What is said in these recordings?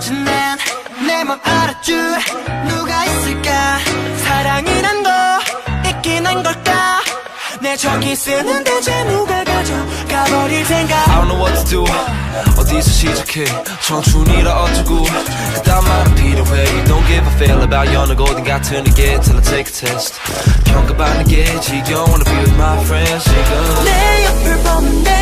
언제쯤 난내맘 알아줄 누가 있을까? 사랑이란 거 있긴 한 걸까? 내 저기 쓰는 대체 누가 가져가버릴 생각? I don't know what to do. 어디서 시작해? 청춘이라 어쩌고? 그딴 말은 필요해. You don't give a fail about 여느 어딘 같은 게 till I take a test. 평가받는 게 지겨워 Wanna be with my friends. 지금 내 옆을 내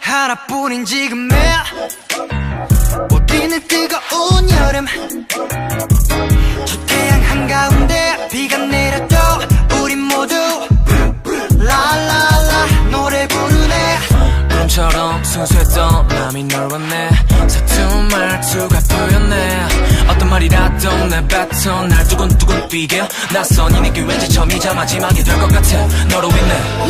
하나뿐인 지금의 우리는 뜨거운 여름. 마음이 널 원해 서툰 말투가 보였네. 어떤 말이라도 내 뱉어 날 두근두근 뛰게 해. 낯선 이 느낌 왠지 처음이자 마지막이 될 것 같아. 너로 인해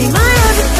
be my everything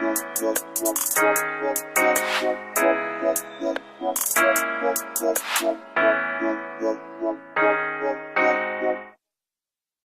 Thank you.